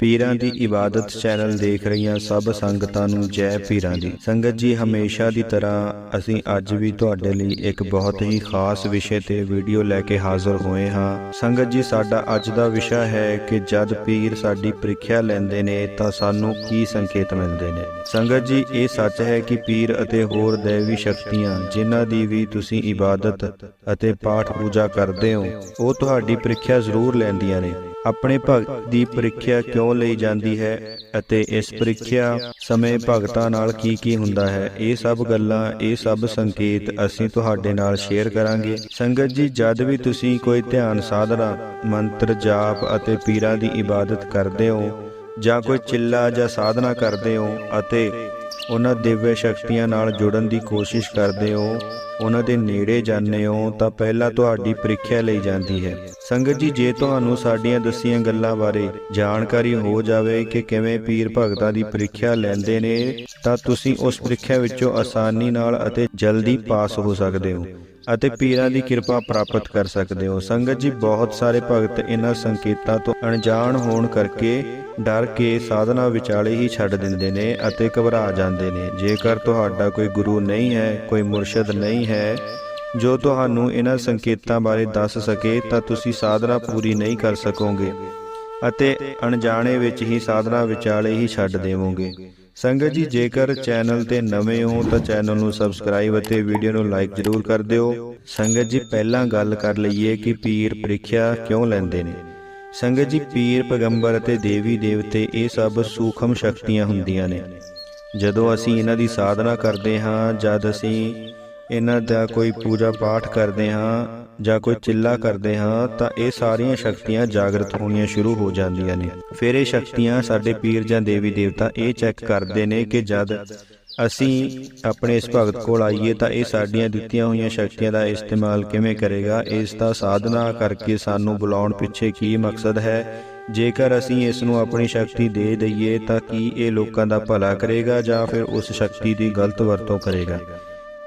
ਪੀਰਾਂ ਦੀ ਇਬਾਦਤ ਚੈਨਲ ਦੇਖ ਰਹੀਆਂ ਸਭ ਸੰਗਤਾਂ ਨੂੰ ਜੈ ਪੀਰਾਂ ਦੀ। ਸੰਗਤ ਜੀ ਹਮੇਸ਼ਾ ਦੀ ਤਰ੍ਹਾਂ ਅਸੀਂ ਅੱਜ ਵੀ ਤੁਹਾਡੇ ਲਈ ਇੱਕ ਬਹੁਤ ਹੀ ਖਾਸ ਵਿਸ਼ੇ ਤੇ ਵੀਡੀਓ ਲੈ ਕੇ ਹਾਜ਼ਰ ਹੋਏ ਹਾਂ। ਸੰਗਤ ਜੀ ਸਾਡਾ ਅੱਜ ਦਾ ਵਿਸ਼ਾ ਹੈ ਕਿ ਜਦ ਪੀਰ ਸਾਡੀ ਪ੍ਰੀਖਿਆ ਲੈਂਦੇ ਨੇ ਤਾਂ ਸਾਨੂੰ ਕੀ ਸੰਕੇਤ ਮਿਲਦੇ ਨੇ? ਸੰਗਤ ਜੀ ਇਹ ਸੱਚ ਹੈ ਕਿ ਪੀਰ ਅਤੇ ਹੋਰ ਦੇਵੀ ਸ਼ਕਤੀਆਂ ਜਿਨ੍ਹਾਂ ਦੀ ਵੀ ਤੁਸੀਂ ਇਬਾਦਤ ਅਤੇ ਪਾਠ ਪੂਜਾ ਕਰਦੇ ਹੋ। ਉਹ ਤੁਹਾਡੀ ਪ੍ਰੀਖਿਆ ਜ਼ਰੂਰ ਲੈਂਦੀਆਂ ਨੇ ਆਪਣੇ ਭਗਤ ਦੀ ਪ੍ਰੀਖਿਆ ਕਿਉਂ ਲਈ ਜਾਂਦੀ ਹੈ ਅਤੇ ਇਸ ਪ੍ਰੀਖਿਆ ਸਮੇਂ ਭਗਤਾਂ ਨਾਲ ਕੀ ਕੀ ਹੁੰਦਾ ਹੈ? ਇਹ ਸਭ ਗੱਲਾਂ, ਇਹ ਸਭ ਸੰਕੇਤ ਅਸੀਂ ਤੁਹਾਡੇ ਨਾਲ ਸ਼ੇਅਰ ਕਰਾਂਗੇ। ਸੰਗਤ ਜੀ, ਜਦ ਵੀ ਤੁਸੀਂ ਕੋਈ ਧਿਆਨ ਸਾਧਨਾ, ਮੰਤਰ ਜਾਪ ਅਤੇ ਪੀਰਾਂ ਦੀ ਇਬਾਦਤ ਕਰਦੇ ਹੋ ਜਾਂ ਕੋਈ ਚਿੱਲਾ ਜਾਂ ਸਾਧਨਾ ਕਰਦੇ ਹੋ ਅਤੇ ਉਹਨਾਂ ਦਿਵਯ ਸ਼ਕਤੀਆਂ ਨਾਲ ਜੁੜਨ ਦੀ ਕੋਸ਼ਿਸ਼ ਕਰਦੇ ਹੋ, ਉਹਨਾਂ ਦੇ ਨੇੜੇ ਜਾਂਦੇ ਹੋ, ਤਾਂ ਪਹਿਲਾਂ ਤੁਹਾਡੀ ਪ੍ਰੀਖਿਆ ਲਈ ਜਾਂਦੀ ਹੈ। ਸੰਗਤ ਜੀ, ਜੇ ਤੁਹਾਨੂੰ ਸਾਡੀਆਂ ਦੱਸੀਆਂ ਗੱਲਾਂ ਬਾਰੇ ਜਾਣਕਾਰੀ ਹੋ ਜਾਵੇ ਕਿ ਕਿਵੇਂ ਪੀਰ ਭਗਤਾਂ ਦੀ ਪ੍ਰੀਖਿਆ ਲੈਂਦੇ ਨੇ, ਤਾਂ ਤੁਸੀਂ ਉਸ ਪ੍ਰੀਖਿਆ ਵਿੱਚੋਂ ਆਸਾਨੀ ਨਾਲ ਅਤੇ ਜਲਦੀ ਪਾਸ ਹੋ ਸਕਦੇ ਹੋ। ਅਤੇ ਪੀਰਾਂ ਦੀ ਕਿਰਪਾ ਪ੍ਰਾਪਤ ਕਰ ਸਕਦੇ ਹੋ। ਸੰਗਤ ਜੀ ਬਹੁਤ ਸਾਰੇ ਭਗਤ ਇਹਨਾਂ ਸੰਕੇਤਾਂ ਤੋਂ ਅਣਜਾਣ ਹੋਣ ਕਰਕੇ ਡਰ ਕੇ ਸਾਧਨਾ ਵਿਚਾਲੇ ਹੀ ਛੱਡ ਦਿੰਦੇ ਨੇ ਅਤੇ ਘਬਰਾ ਜਾਂਦੇ ਨੇ। ਜੇਕਰ ਤੁਹਾਡਾ ਕੋਈ ਗੁਰੂ ਨਹੀਂ ਹੈ ਕੋਈ ਮੁਰਸ਼ਿਦ ਨਹੀਂ ਹੈ ਜੋ ਤੁਹਾਨੂੰ ਇਹਨਾਂ ਸੰਕੇਤਾਂ ਬਾਰੇ ਦੱਸ ਸਕੇ ਤਾਂ ਤੁਸੀਂ ਸਾਧਨਾ ਪੂਰੀ ਨਹੀਂ ਕਰ ਸਕੋਗੇ ਅਤੇ ਅਣਜਾਣੇ ਵਿੱਚ ਹੀ ਸਾਧਨਾ ਵਿਚਾਲੇ ਹੀ ਛੱਡ ਦੇਵੋਗੇ। ਸੰਗਤ ਜੀ ਜੇਕਰ ਚੈਨਲ ਤੇ ਨਵੇਂ ਹੋ ਤਾਂ ਚੈਨਲ ਨੂੰ ਸਬਸਕ੍ਰਾਈਬ ਅਤੇ ਵੀਡੀਓ ਨੂੰ ਲਾਈਕ ਜ਼ਰੂਰ ਕਰ ਦਿਓ। ਸੰਗਤ ਜੀ ਪਹਿਲਾਂ ਗੱਲ ਕਰ ਲਈਏ ਕਿ ਪੀਰ ਪ੍ਰੀਖਿਆ ਕਿਉਂ ਲੈਂਦੇ ਨੇ? ਸੰਗਤ ਜੀ ਪੀਰ ਪੈਗੰਬਰ ਅਤੇ ਦੇਵੀ ਦੇਵਤੇ ਇਹ ਸਭ ਸੂਖਮ ਸ਼ਕਤੀਆਂ ਹੁੰਦੀਆਂ ਨੇ। ਜਦੋਂ ਅਸੀਂ ਇਹਨਾਂ ਦੀ ਸਾਧਨਾ ਕਰਦੇ ਹਾਂ ਜਦ ਅਸੀਂ ਇਹਨਾਂ ਦਾ ਕੋਈ ਪੂਜਾ ਪਾਠ ਕਰਦੇ ਹਾਂ ਜਾਂ ਕੋਈ ਚਿੱਲਾ ਕਰਦੇ ਹਾਂ, ਤਾਂ ਇਹ ਸਾਰੀਆਂ ਸ਼ਕਤੀਆਂ ਜਾਗਰਤ ਹੋਣੀਆਂ ਸ਼ੁਰੂ ਹੋ ਜਾਂਦੀਆਂ ਨੇ। ਫਿਰ ਇਹ ਸ਼ਕਤੀਆਂ ਸਾਡੇ ਪੀਰ ਜਾਂ ਦੇਵੀ ਦੇਵਤਾ ਇਹ ਚੈੱਕ ਕਰਦੇ ਨੇ ਕਿ ਜਦ ਅਸੀਂ ਆਪਣੇ ਇਸ ਭਗਤ ਕੋਲ ਆਈਏ, ਤਾਂ ਇਹ ਸਾਡੀਆਂ ਦਿੱਤੀਆਂ ਹੋਈਆਂ ਸ਼ਕਤੀਆਂ ਦਾ ਇਸਤੇਮਾਲ ਕਿਵੇਂ ਕਰੇਗਾ? ਇਸ ਦਾ ਸਾਧਨਾ ਕਰਕੇ ਸਾਨੂੰ ਬੁਲਾਉਣ ਪਿੱਛੇ ਕੀ ਮਕਸਦ ਹੈ? ਜੇਕਰ ਅਸੀਂ ਇਸ ਨੂੰ ਆਪਣੀ ਸ਼ਕਤੀ ਦੇ ਦਈਏ, ਤਾਂ ਕੀ ਇਹ ਲੋਕਾਂ ਦਾ ਭਲਾ ਕਰੇਗਾ ਜਾਂ ਫਿਰ ਉਸ ਸ਼ਕਤੀ ਦੀ ਗਲਤ ਵਰਤੋਂ ਕਰੇਗਾ?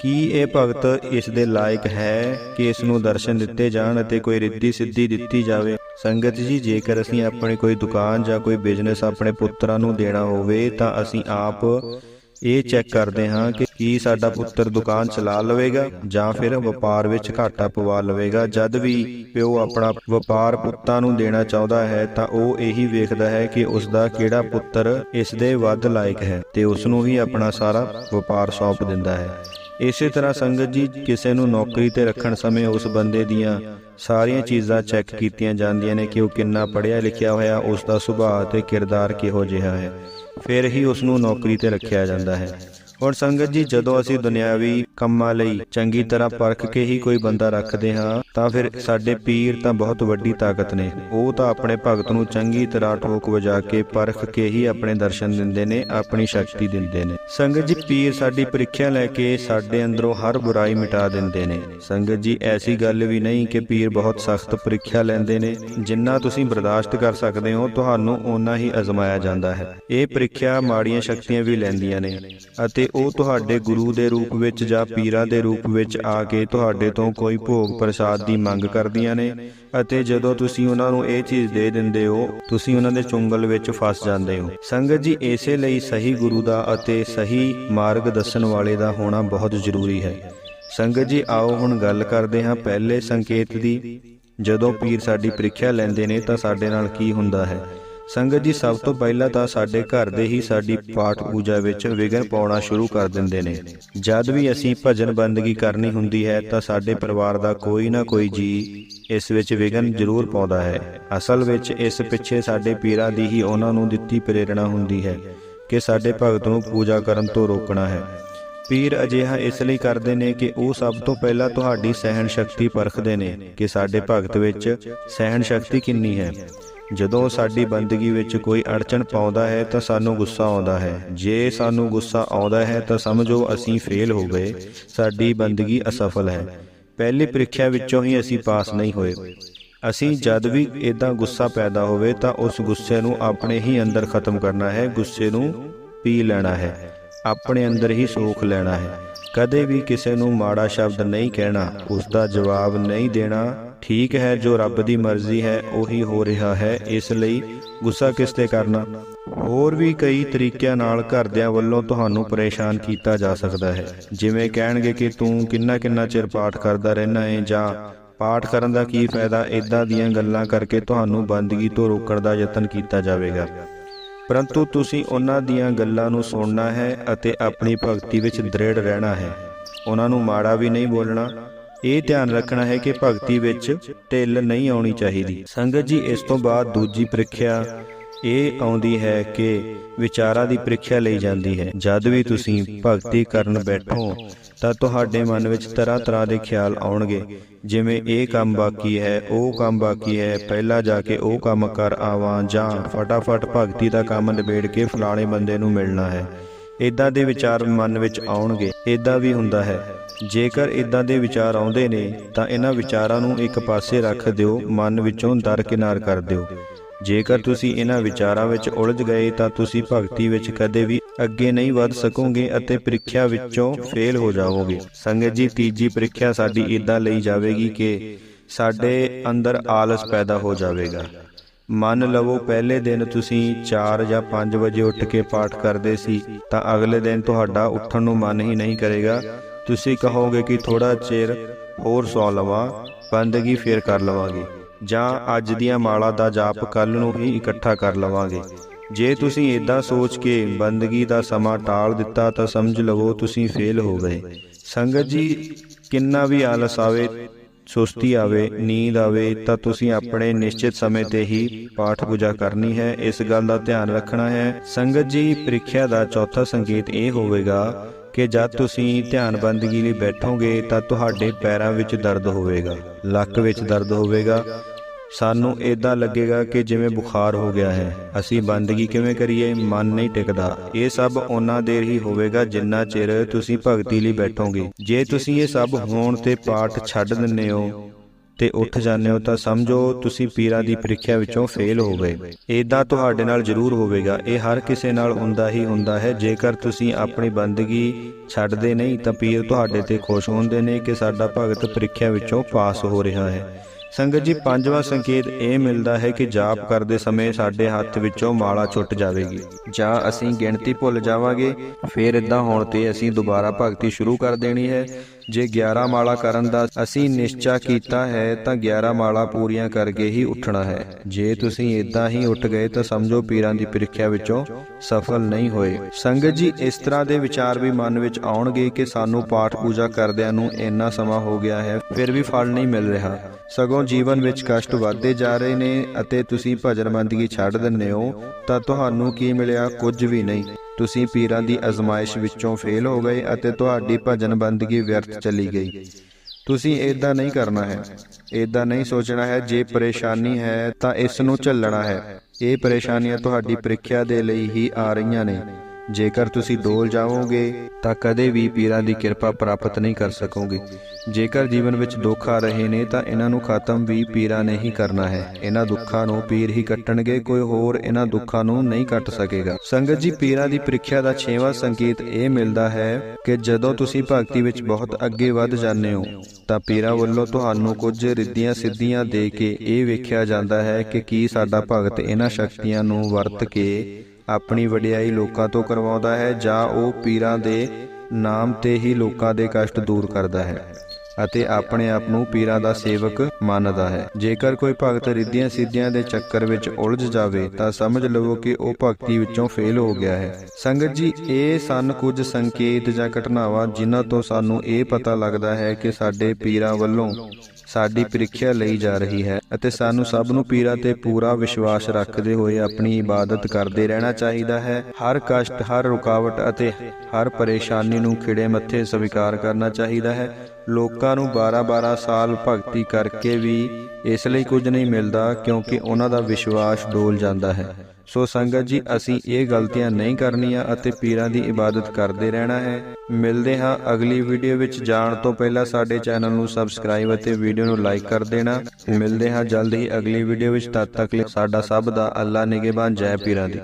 ਕੀ ਇਹ ਭਗਤ ਇਸ ਦੇ ਲਾਇਕ ਹੈ ਕਿ ਇਸ ਨੂੰ ਦਰਸ਼ਨ ਦਿੱਤੇ ਜਾਣ ਅਤੇ ਕੋਈ ਰਿੱਧੀ ਸਿੱਧੀ ਦਿੱਤੀ ਜਾਵੇ? ਸੰਗਤ ਜੀ, ਜੇਕਰ ਅਸੀਂ ਆਪਣੀ ਕੋਈ ਦੁਕਾਨ ਜਾਂ ਕੋਈ ਬਿਜ਼ਨਸ ਆਪਣੇ ਪੁੱਤਰਾਂ ਨੂੰ ਦੇਣਾ ਹੋਵੇ, ਤਾਂ ਅਸੀਂ ਆਪ ਇਹ ਚੈੱਕ ਕਰਦੇ ਹਾਂ ਕਿ ਕੀ ਸਾਡਾ ਪੁੱਤਰ ਦੁਕਾਨ ਚਲਾ ਲਵੇਗਾ ਜਾਂ ਫਿਰ ਵਪਾਰ ਵਿੱਚ ਘਾਟਾ ਪਵਾ ਲਵੇਗਾ। ਜਦ ਵੀ ਪਿਓ ਆਪਣਾ ਵਪਾਰ ਪੁੱਤਾਂ ਨੂੰ ਦੇਣਾ ਚਾਹੁੰਦਾ ਹੈ, ਤਾਂ ਉਹ ਇਹੀ ਵੇਖਦਾ ਹੈ ਕਿ ਉਸ ਦਾ ਕਿਹੜਾ ਪੁੱਤਰ ਇਸ ਦੇ ਵੱਧ ਲਾਇਕ ਹੈ ਤੇ ਉਸ ਨੂੰ ਹੀ ਆਪਣਾ ਸਾਰਾ ਵਪਾਰ ਸੌਂਪ ਦਿੰਦਾ ਹੈ। ਇਸੇ ਤਰ੍ਹਾਂ ਸੰਗਤ ਜੀ, ਕਿਸੇ ਨੂੰ ਨੌਕਰੀ ਤੇ ਰੱਖਣ ਸਮੇਂ ਉਸ ਬੰਦੇ ਦੀਆਂ ਸਾਰੀਆਂ ਚੀਜ਼ਾਂ ਚੈੱਕ ਕੀਤੀਆਂ ਜਾਂਦੀਆਂ ਨੇ ਕਿ ਉਹ ਕਿੰਨਾ ਪੜ੍ਹਿਆ ਲਿਖਿਆ ਹੋਇਆ, ਉਸ ਦਾ ਸੁਭਾਅ ਤੇ ਕਿਰਦਾਰ ਕਿਹੋ ਜਿਹਾ ਹੈ। ਫਿਰ ਹੀ ਉਸ ਨੂੰ ਨੌਕਰੀ ਤੇ ਰੱਖਿਆ ਜਾਂਦਾ ਹੈ। ਹੁਣ ਸੰਗਤ ਜੀ, ਜਦੋਂ ਅਸੀਂ ਦੁਨਿਆਵੀ ਕੰਮਾਂ ਲਈ ਚੰਗੀ ਤਰ੍ਹਾਂ ਪਰਖ ਕੇ ਹੀ ਕੋਈ ਬੰਦਾ ਰੱਖਦੇ ਹਾਂ, ਤਾਂ ਫਿਰ ਸਾਡੇ ਪੀਰ ਤਾਂ ਬਹੁਤ ਵੱਡੀ ਤਾਕਤ ਨੇ। ਉਹ ਤਾਂ ਆਪਣੇ ਭਗਤ ਨੂੰ ਚੰਗੀ ਤਰ੍ਹਾਂ ਠੋਕ ਵਜਾ ਕੇ ਪਰਖ ਕੇ ਹੀ ਆਪਣੇ ਦਰਸ਼ਨ ਦਿੰਦੇ ਨੇ, ਆਪਣੀ ਸ਼ਕਤੀ ਦਿੰਦੇ ਨੇ। ਸੰਗਤ ਜੀ, ਪੀਰ ਸਾਡੀ ਪ੍ਰੀਖਿਆ ਲੈ ਕੇ ਸਾਡੇ ਅੰਦਰੋਂ ਹਰ ਬੁਰਾਈ ਮਿਟਾ ਦਿੰਦੇ ਨੇ। ਸੰਗਤ ਜੀ, ਐਸੀ ਗੱਲ ਵੀ ਨਹੀਂ ਕਿ ਪੀਰ ਬਹੁਤ ਸਖਤ ਪ੍ਰੀਖਿਆ ਲੈਂਦੇ ਨੇ, ਜਿੰਨਾ ਤੁਸੀਂ ਬਰਦਾਸ਼ਤ ਕਰ ਸਕਦੇ ਹੋ, ਤੁਹਾਨੂੰ ਓਨਾ ਹੀ ਅਜ਼ਮਾਇਆ ਜਾਂਦਾ ਹੈ। ਇਹ ਪ੍ਰੀਖਿਆ ਮਾੜੀਆਂ ਸ਼ਕਤੀਆਂ ਵੀ ਲੈਂਦੀਆਂ ਨੇ ਅਤੇ ਉਹ ਤੁਹਾਡੇ ਗੁਰੂ ਦੇ ਰੂਪ ਵਿੱਚ ਜਾਂ ਪੀਰਾਂ ਦੇ ਰੂਪ ਵਿੱਚ ਆ ਕੇ ਤੁਹਾਡੇ ਤੋਂ ਕੋਈ ਭੋਗ ਪ੍ਰਸਾਦ ਦੀ ਮੰਗ ਕਰਦੀਆਂ ਨੇ। ਅਤੇ ਜਦੋਂ ਤੁਸੀਂ ਉਹਨਾਂ ਨੂੰ ਇਹ ਚੀਜ਼ ਦੇ ਦਿੰਦੇ ਹੋ, ਤੁਸੀਂ ਉਹਨਾਂ ਦੇ ਚੁੰਗਲ ਵਿੱਚ ਫਸ ਜਾਂਦੇ ਹੋ। ਸੰਗਤ ਜੀ, ਇਸੇ ਲਈ ਸਹੀ ਗੁਰੂ ਦਾ ਅਤੇ ਸਹੀ ਮਾਰਗ ਦੱਸਣ ਵਾਲੇ ਦਾ ਹੋਣਾ ਬਹੁਤ ਜ਼ਰੂਰੀ ਹੈ। ਸੰਗਤ ਜੀ, ਆਓ ਹੁਣ ਗੱਲ ਕਰਦੇ ਹਾਂ ਪਹਿਲੇ ਸੰਕੇਤ ਦੀ। ਜਦੋਂ ਪੀਰ ਸਾਡੀ ਪ੍ਰੀਖਿਆ ਲੈਂਦੇ ਨੇ, ਤਾਂ ਸਾਡੇ ਨਾਲ ਕੀ ਹੁੰਦਾ ਹੈ? ਸੰਗਤ ਜੀ, ਸਭ ਤੋਂ ਪਹਿਲਾਂ ਤਾਂ ਸਾਡੇ ਘਰ ਦੇ ਹੀ ਸਾਡੀ ਪਾਠ ਪੂਜਾ ਵਿੱਚ ਵਿਗਨ ਪਾਉਣਾ ਸ਼ੁਰੂ ਕਰ ਦਿੰਦੇ ਨੇ। ਜਦ ਵੀ ਅਸੀਂ ਭਜਨ ਬੰਦਗੀ ਕਰਨੀ ਹੁੰਦੀ ਹੈ, ਤਾਂ ਸਾਡੇ ਪਰਿਵਾਰ ਦਾ ਕੋਈ ਨਾ ਕੋਈ ਜੀ ਇਸ ਵਿੱਚ ਵਿਗਨ ਜ਼ਰੂਰ ਪਾਉਂਦਾ ਹੈ। ਅਸਲ ਵਿੱਚ ਇਸ ਪਿੱਛੇ ਸਾਡੇ ਪੀਰਾਂ ਦੀ ਹੀ ਉਹਨਾਂ ਨੂੰ ਦਿੱਤੀ ਪ੍ਰੇਰਣਾ ਹੁੰਦੀ ਹੈ ਕਿ ਸਾਡੇ ਭਗਤ ਨੂੰ ਪੂਜਾ ਕਰਨ ਤੋਂ ਰੋਕਣਾ ਹੈ। ਪੀਰ ਅਜਿਹਾ ਇਸ ਲਈ ਕਰਦੇ ਨੇ ਕਿ ਉਹ ਸਭ ਤੋਂ ਪਹਿਲਾਂ ਤੁਹਾਡੀ ਸਹਿਣ ਸ਼ਕਤੀ ਪਰਖਦੇ ਨੇ ਕਿ ਸਾਡੇ ਭਗਤ ਵਿੱਚ ਸਹਿਣ ਸ਼ਕਤੀ ਕਿੰਨੀ ਹੈ। ਜਦੋਂ ਸਾਡੀ ਬੰਦਗੀ ਵਿੱਚ ਕੋਈ ਅੜਚਣ ਪਾਉਂਦਾ ਹੈ ਤਾਂ ਸਾਨੂੰ ਗੁੱਸਾ ਆਉਂਦਾ ਹੈ। ਜੇ ਸਾਨੂੰ ਗੁੱਸਾ ਆਉਂਦਾ ਹੈ ਤਾਂ ਸਮਝੋ ਅਸੀਂ ਫੇਲ ਹੋ ਗਏ। ਸਾਡੀ ਬੰਦਗੀ ਅਸਫਲ ਹੈ। ਪਹਿਲੀ ਪ੍ਰੀਖਿਆ ਵਿੱਚੋਂ ਹੀ ਅਸੀਂ ਪਾਸ ਨਹੀਂ ਹੋਏ। ਅਸੀਂ ਜਦ ਵੀ ਇਦਾਂ ਗੁੱਸਾ ਪੈਦਾ ਹੋਵੇ ਤਾਂ ਉਸ ਗੁੱਸੇ ਨੂੰ ਆਪਣੇ ਹੀ ਅੰਦਰ ਖਤਮ ਕਰਨਾ ਹੈ। ਗੁੱਸੇ ਨੂੰ ਪੀ ਲੈਣਾ ਹੈ। ਆਪਣੇ ਅੰਦਰ ਹੀ ਸੋਖ ਲੈਣਾ ਹੈ। ਕਦੇ ਵੀ ਕਿਸੇ ਨੂੰ ਮਾੜਾ ਸ਼ਬਦ ਨਹੀਂ ਕਹਿਣਾ ਉਸ ਦਾ ਜਵਾਬ ਨਹੀਂ ਦੇਣਾ। ਠੀਕ ਹੈ ਜੋ ਰੱਬ ਦੀ ਮਰਜ਼ੀ ਹੈ, ਉਹੀ ਹੋ ਰਿਹਾ ਹੈ, ਇਸ ਲਈ ਗੁੱਸਾ ਕਿਸ ਤੇ ਕਰਨਾ? ਹੋਰ ਵੀ ਕਈ ਤਰੀਕਿਆਂ ਨਾਲ ਘਰਦਿਆਂ ਵੱਲੋਂ ਤੁਹਾਨੂੰ ਪਰੇਸ਼ਾਨ ਕੀਤਾ ਜਾ ਸਕਦਾ ਹੈ। ਜਿਵੇਂ ਕਹਿਣਗੇ ਕਿ ਤੂੰ ਕਿੰਨਾ ਕਿੰਨਾ ਚਿਰ ਪਾਠ ਕਰਦਾ ਰਹਿਣਾ ਹੈ ਜਾਂ ਪਾਠ ਕਰਨ ਦਾ ਕੀ ਫਾਇਦਾ? ਇਦਾਂ ਦੀਆਂ ਗੱਲਾਂ ਕਰਕੇ ਤੁਹਾਨੂੰ ਬੰਦਗੀ ਤੋਂ ਰੋਕਣ ਦਾ ਯਤਨ ਕੀਤਾ ਜਾਵੇਗਾ। ਪਰੰਤੂ ਤੁਸੀਂ ਉਹਨਾਂ ਦੀਆਂ ਗੱਲਾਂ ਨੂੰ ਸੁਣਨਾ ਹੈ ਅਤੇ ਆਪਣੀ ਭਗਤੀ ਵਿੱਚ ਦ੍ਰਿੜ ਰਹਿਣਾ ਹੈ। ਉਹਨਾਂ ਨੂੰ ਮਾੜਾ ਵੀ ਨਹੀਂ ਬੋਲਣਾ ਇਹ ਧਿਆਨ ਰੱਖਣਾ ਹੈ ਕਿ ਭਗਤੀ ਵਿੱਚ ਢਿੱਲ ਨਹੀਂ ਆਉਣੀ ਚਾਹੀਦੀ। ਸੰਗਤ ਜੀ, ਇਸ ਤੋਂ ਬਾਅਦ ਦੂਜੀ ਪ੍ਰੀਖਿਆ ਇਹ ਆਉਂਦੀ ਹੈ ਕਿ ਵਿਚਾਰਾਂ ਦੀ ਪ੍ਰੀਖਿਆ ਲਈ ਜਾਂਦੀ ਹੈ। ਜਦ ਵੀ ਤੁਸੀਂ ਭਗਤੀ ਕਰਨ ਬੈਠੋ, ਤਾਂ ਤੁਹਾਡੇ ਮਨ ਵਿੱਚ ਤਰ੍ਹਾਂ ਤਰ੍ਹਾਂ ਦੇ ਖਿਆਲ ਆਉਣਗੇ। ਜਿਵੇਂ, ਇਹ ਕੰਮ ਬਾਕੀ ਹੈ, ਉਹ ਕੰਮ ਬਾਕੀ ਹੈ, ਪਹਿਲਾਂ ਜਾ ਕੇ ਉਹ ਕੰਮ ਕਰ ਆਵਾਂ, ਜਾਂ ਫਟਾਫਟ ਭਗਤੀ ਦਾ ਕੰਮ ਨਿਬੇੜ ਕੇ ਫਲਾਣੇ ਬੰਦੇ ਨੂੰ ਮਿਲਣਾ ਹੈ। ਇਦਾਂ ਦੇ ਵਿਚਾਰ ਮਨ ਵਿੱਚ ਆਉਣਗੇ ਇਦਾਂ ਵੀ ਹੁੰਦਾ ਹੈ। ਜੇਕਰ ਇਦਾਂ ਦੇ ਵਿਚਾਰ ਆਉਂਦੇ ਨੇ, ਤਾਂ ਇਹਨਾਂ ਵਿਚਾਰਾਂ ਨੂੰ ਇੱਕ ਪਾਸੇ ਰੱਖ ਦਿਓ, ਮਨ ਵਿੱਚੋਂ ਦਰਕਿਨਾਰ ਕਰ ਦਿਓ। ਜੇਕਰ ਤੁਸੀਂ ਇਹਨਾਂ ਵਿਚਾਰਾਂ ਵਿੱਚ ਉਲਝ ਗਏ, ਤਾਂ ਤੁਸੀਂ ਭਗਤੀ ਵਿੱਚ ਕਦੇ ਵੀ ਅੱਗੇ ਨਹੀਂ ਵੱਧ ਸਕੋਗੇ ਅਤੇ ਪ੍ਰੀਖਿਆ ਵਿੱਚੋਂ ਫੇਲ ਹੋ ਜਾਵੋਗੇ। ਸੰਗਤ ਜੀ, ਤੀਜੀ ਪ੍ਰੀਖਿਆ ਸਾਡੀ ਇਦਾਂ ਲਈ ਜਾਵੇਗੀ ਕਿ ਸਾਡੇ ਅੰਦਰ ਆਲਸ ਪੈਦਾ ਹੋ ਜਾਵੇਗਾ। ਮੰਨ ਲਵੋ ਪਹਿਲੇ ਦਿਨ ਤੁਸੀਂ 4 ਜਾਂ 5 ਵਜੇ ਉੱਠ ਕੇ ਪਾਠ ਕਰਦੇ ਸੀ, ਤਾਂ ਅਗਲੇ ਦਿਨ ਤੁਹਾਡਾ ਉੱਠਣ ਨੂੰ ਮਨ ਹੀ ਨਹੀਂ ਕਰੇਗਾ। ਤੁਸੀਂ ਕਹੋਗੇ ਕਿ ਥੋੜਾ ਚਿਰ ਹੋਰ ਸੌ ਲਵਾਂ, ਬੰਦਗੀ ਫੇਰ ਕਰ ਲਵਾਂਗੇ, ਜਾਂ ਅੱਜ ਦੀਆਂ ਮਾਲਾ ਦਾ ਜਾਪ ਕੱਲ ਨੂੰ ਹੀ ਇਕੱਠਾ ਕਰ ਲਵਾਂਗੇ। ਜੇ ਤੁਸੀਂ ਇਦਾਂ ਸੋਚ ਕੇ ਬੰਦਗੀ ਦਾ ਸਮਾਂ ਟਾਲ ਦਿੱਤਾ ਤਾਂ ਸਮਝ ਲਵੋ ਤੁਸੀਂ ਫੇਲ ਹੋ ਗਏ। ਸੰਗਤ ਜੀ, ਕਿੰਨਾ ਵੀ ਆਲਸ ਆਵੇ ਸੁਸਤੀ ਆਵੇ, ਨੀਂਦ ਆਵੇ, ਤਾਂ ਤੁਸੀਂ ਆਪਣੇ ਨਿਸ਼ਚਿਤ ਸਮੇਂ ਤੇ ਹੀ ਪਾਠ ਪੂਜਾ ਕਰਨੀ ਹੈ। ਇਸ ਗੱਲ ਦਾ ਧਿਆਨ ਰੱਖਣਾ ਹੈ। ਸੰਗਤ ਜੀ, ਪ੍ਰੀਖਿਆ ਦਾ ਚੌਥਾ ਸੰਕੇਤ ਇਹ ਹੋਵੇਗਾ ਕਿ ਜਦ ਤੁਸੀਂ ਧਿਆਨ ਬੰਦਗੀ ਲਈ ਬੈਠੋਗੇ, ਤਾਂ ਤੁਹਾਡੇ ਪੈਰਾਂ ਵਿੱਚ ਦਰਦ ਹੋਵੇਗਾ, ਲੱਕ ਵਿੱਚ ਦਰਦ ਹੋਵੇਗਾ ਸਾਨੂੰ ਇਦਾਂ ਲੱਗੇਗਾ ਕਿ ਜਿਵੇਂ ਬੁਖਾਰ ਹੋ ਗਿਆ ਹੈ। ਅਸੀਂ ਬੰਦਗੀ ਕਿਵੇਂ ਕਰੀਏ? ਮਨ ਨਹੀਂ ਟਿਕਦਾ। ਇਹ ਸਭ ਉਹਨਾਂ ਦੇਰ ਹੀ ਹੋਵੇਗਾ ਜਿੰਨਾ ਚਿਰ ਤੁਸੀਂ ਭਗਤੀ ਲਈ ਬੈਠੋਗੇ। ਜੇ ਤੁਸੀਂ ਇਹ ਸਭ ਹੋਣ ਤੇ ਪਾਠ ਛੱਡ ਦਿੰਦੇ ਹੋ ਤੇ ਉੱਠ ਜਾਂਦੇ ਹੋ, ਤਾਂ ਸਮਝੋ ਤੁਸੀਂ ਪੀਰਾਂ ਦੀ ਪ੍ਰੀਖਿਆ ਵਿੱਚੋਂ ਫੇਲ ਹੋ ਗਏ। ਇਦਾਂ ਤੁਹਾਡੇ ਨਾਲ ਜ਼ਰੂਰ ਹੋਵੇਗਾ। ਇਹ ਹਰ ਕਿਸੇ ਨਾਲ ਹੁੰਦਾ ਹੀ ਹੁੰਦਾ ਹੈ। ਜੇਕਰ ਤੁਸੀਂ ਆਪਣੀ ਬੰਦਗੀ ਛੱਡਦੇ ਨਹੀਂ, ਤਾਂ ਪੀਰ ਤੁਹਾਡੇ ਤੇ ਖੁਸ਼ ਹੁੰਦੇ ਨੇ ਕਿ ਸਾਡਾ ਭਗਤ ਪ੍ਰੀਖਿਆ ਵਿੱਚੋਂ ਪਾਸ ਹੋ ਰਿਹਾ ਹੈ। ਸੰਗਤ ਜੀ, ਪੰਜਵਾਂ ਸੰਕੇਤ ਇਹ ਮਿਲਦਾ ਹੈ ਕਿ ਜਾਪ ਕਰਦੇ ਸਮੇਂ ਸਾਡੇ ਹੱਥ ਵਿੱਚੋਂ ਮਾਲਾ ਛੁੱਟ ਜਾਵੇਗੀ। ਜਾਂ ਅਸੀਂ ਗਿਣਤੀ ਭੁੱਲ ਜਾਵਾਂਗੇ, ਫਿਰ ਇਦਾਂ ਹੋਣ ਤੇ ਅਸੀਂ ਦੁਬਾਰਾ ਭਗਤੀ ਸ਼ੁਰੂ ਕਰ ਦੇਣੀ ਹੈ। ਜੇ 11 ਮਾਲਾ ਕਰਨ ਦਾ ਅਸੀਂ ਨਿਸ਼ਚਾ ਕੀਤਾ ਹੈ, ਤਾਂ 11 ਮਾਲਾ ਪੂਰੀਆਂ ਕਰਕੇ ਹੀ ਉੱਠਣਾ ਹੈ। ਜੇ ਤੁਸੀਂ ਇਦਾਂ ਹੀ ਉੱਠ ਗਏ, ਤਾਂ ਸਮਝੋ ਪੀਰਾਂ ਦੀ ਪ੍ਰੀਖਿਆ ਵਿੱਚੋਂ ਸਫਲ ਨਹੀਂ ਹੋਏ। ਸੰਗਤ ਜੀ, ਇਸ ਤਰ੍ਹਾਂ ਦੇ ਵਿਚਾਰ ਵੀ ਮਨ ਵਿੱਚ ਆਉਣਗੇ ਕਿ ਸਾਨੂੰ ਪਾਠ ਪੂਜਾ ਕਰਦਿਆਂ ਨੂੰ ਇੰਨਾ ਸਮਾਂ ਹੋ ਗਿਆ ਹੈ, ਫਿਰ ਵੀ ਫਲ ਨਹੀਂ ਮਿਲ ਰਿਹਾ। ਸਗੋਂ ਜੀਵਨ ਵਿੱਚ ਕਸ਼ਟ ਵਧਦੇ ਜਾ ਰਹੇ ਨੇ ਅਤੇ ਤੁਸੀਂ ਭਜਨ ਬੰਦਗੀ ਛੱਡ ਦਿੰਦੇ ਹੋ, ਤਾਂ ਤੁਹਾਨੂੰ ਕੀ ਮਿਲਿਆ? ਕੁਝ ਵੀ ਨਹੀਂ। ਤੁਸੀਂ ਪੀਰਾਂ ਦੀ ਅਜ਼ਮਾਇਸ਼ ਵਿੱਚੋਂ ਫੇਲ ਹੋ ਗਏ ਅਤੇ ਤੁਹਾਡੀ ਭਜਨ ਬੰਦਗੀ ਵਿਅਰਥ ਚਲੀ ਗਈ। ਤੁਸੀਂ ਇਦਾਂ ਨਹੀਂ ਕਰਨਾ ਹੈ। ਇਦਾਂ ਨਹੀਂ ਸੋਚਣਾ ਹੈ, ਜੇ ਪਰੇਸ਼ਾਨੀ ਹੈ ਤਾਂ ਇਸ ਨੂੰ ਝੱਲਣਾ ਹੈ। ਇਹ ਪਰੇਸ਼ਾਨੀਆਂ ਤੁਹਾਡੀ ਪ੍ਰੀਖਿਆ ਦੇ ਲਈ ਹੀ ਆ ਰਹੀਆਂ ਨੇ। ਜੇਕਰ ਤੁਸੀਂ ਡੋਲ ਜਾਵੋਗੇ, ਤਾਂ ਕਦੇ ਵੀ ਪੀਰਾਂ ਦੀ ਕਿਰਪਾ ਪ੍ਰਾਪਤ ਨਹੀਂ ਕਰ ਸਕੋਗੇ। ਜੇਕਰ ਜੀਵਨ ਵਿੱਚ ਦੁੱਖ ਆ ਰਹੇ ਨੇ, ਤਾਂ ਇਹਨਾਂ ਨੂੰ ਖਤਮ ਵੀ ਪੀਰਾਂ ਨੇ ਹੀ ਕਰਨਾ ਹੈ। ਇਹਨਾਂ ਦੁੱਖਾਂ ਨੂੰ ਪੀਰ ਹੀ ਕੱਟਣਗੇ, ਕੋਈ ਹੋਰ ਇਹਨਾਂ ਦੁੱਖਾਂ ਨੂੰ ਨਹੀਂ ਕੱਟ ਸਕੇਗਾ। ਸੰਗਤ ਜੀ, ਪੀਰਾਂ ਦੀ ਪ੍ਰੀਖਿਆ ਦਾ 6ਵਾਂ ਸੰਕੇਤ ਇਹ ਮਿਲਦਾ ਹੈ ਕਿ ਜਦੋਂ ਤੁਸੀਂ ਭਗਤੀ ਵਿੱਚ ਬਹੁਤ ਅੱਗੇ ਵੱਧ ਜਾਂਦੇ ਹੋ, ਤਾਂ ਪੀਰਾਂ ਵੱਲੋਂ ਤੁਹਾਨੂੰ ਕੁਝ ਰਿੱਧੀਆਂ ਸਿੱਧੀਆਂ ਦੇ ਕੇ ਇਹ ਵੇਖਿਆ ਜਾਂਦਾ ਹੈ ਕਿ ਕੀ ਸਾਡਾ ਭਗਤ ਇਹਨਾਂ ਸ਼ਕਤੀਆਂ ਨੂੰ ਵਰਤ ਕੇ ਆਪਣੀ ਵਡਿਆਈ ਲੋਕਾਂ ਤੋਂ ਕਰਵਾਉਂਦਾ ਹੈ ਜਾਂ ਉਹ ਪੀਰਾਂ ਦੇ ਨਾਮ ਤੇ ਹੀ ਲੋਕਾਂ ਦੇ ਕਸ਼ਟ ਦੂਰ ਕਰਦਾ ਹੈ ਅਤੇ ਆਪਣੇ ਆਪ ਨੂੰ ਪੀਰਾਂ ਦਾ ਸੇਵਕ ਮੰਨਦਾ ਹੈ। ਜੇਕਰ ਕੋਈ ਭਗਤ ਰਿੱਧੀਆਂ ਸਿੱਧੀਆਂ ਦੇ ਚੱਕਰ ਵਿੱਚ ਉਲਝ ਜਾਵੇ, ਤਾਂ ਸਮਝ ਲਵੋ ਕਿ ਉਹ ਭਗਤੀ ਵਿੱਚੋਂ ਫੇਲ ਹੋ ਗਿਆ ਹੈ। ਸੰਗਤ ਜੀ, ਇਹ ਸਨ ਕੁਝ ਸੰਕੇਤ ਜਾਂ ਘਟਨਾਵਾਂ ਜਿਨ੍ਹਾਂ ਤੋਂ ਸਾਨੂੰ ਇਹ ਪਤਾ ਲੱਗਦਾ ਹੈ ਕਿ ਸਾਡੇ ਪੀਰਾਂ ਵੱਲੋਂ ਸਾਡੀ ਪ੍ਰੀਖਿਆ ਲਈ ਜਾ ਰਹੀ ਹੈ ਅਤੇ ਸਾਨੂੰ ਸਭ ਨੂੰ ਪੀਰਾਂ ਤੇ ਪੂਰਾ ਵਿਸ਼ਵਾਸ ਰੱਖਦੇ ਹੋਏ ਆਪਣੀ ਇਬਾਦਤ ਕਰਦੇ ਰਹਿਣਾ ਚਾਹੀਦਾ ਹੈ। ਹਰ ਕਸ਼ਟ ਹਰ ਰੁਕਾਵਟ ਅਤੇ ਹਰ ਪਰੇਸ਼ਾਨੀ ਨੂੰ ਖਿੜੇ ਮੱਥੇ ਸਵੀਕਾਰ ਕਰਨਾ ਚਾਹੀਦਾ ਹੈ। ਲੋਕਾਂ ਨੂੰ 12-12 ਸਾਲ ਭਗਤੀ ਕਰਕੇ ਵੀ ਇਸ ਲਈ ਕੁਝ ਨਹੀਂ ਮਿਲਦਾ ਕਿਉਂਕਿ ਉਹਨਾਂ ਦਾ ਵਿਸ਼ਵਾਸ ਡੋਲ ਜਾਂਦਾ ਹੈ। ਸੋ ਸੰਗਤ ਜੀ, ਅਸੀਂ ਇਹ ਗਲਤੀਆਂ ਨਹੀਂ ਕਰਨੀਆਂ ਅਤੇ ਪੀਰਾਂ ਦੀ ਇਬਾਦਤ ਕਰਦੇ ਰਹਿਣਾ ਹੈ। ਮਿਲਦੇ ਹਾਂ ਅਗਲੀ ਵੀਡੀਓ ਵਿੱਚ। ਜਾਣ ਤੋਂ ਪਹਿਲਾਂ ਸਾਡੇ ਚੈਨਲ ਨੂੰ ਸਬਸਕ੍ਰਾਈਬ ਅਤੇ ਵੀਡੀਓ ਨੂੰ ਲਾਈਕ ਕਰ ਦੇਣਾ। ਮਿਲਦੇ ਹਾਂ ਜਲਦ ਹੀ ਅਗਲੀ ਵੀਡੀਓ ਵਿੱਚ। ਤਦ ਤੱਕ ਲਈ ਸਾਡਾ ਸਭ ਦਾ ਅੱਲਾ ਨਿਗਹਿਬਾਨ। ਜੈ ਪੀਰਾਂ ਦੀ।